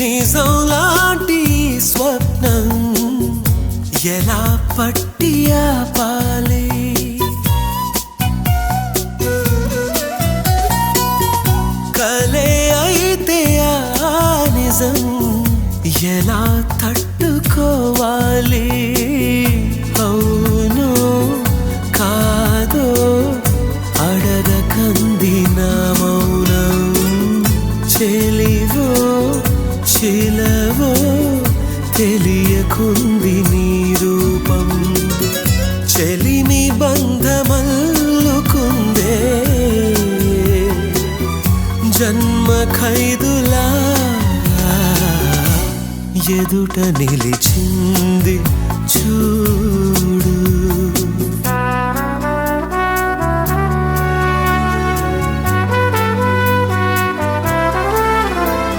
నిజం లాంటి స్వప్నం ఎలా పట్టి ఆపాలి కలే అయితే ఆ నిజం ఎలా తట్టుకోవాలి? తెలియకుంది నీ రూపం. చెలిమి బంధమల్లుకుందే. జన్మ ఖైదులా ఎదుట నిలిచింది చూ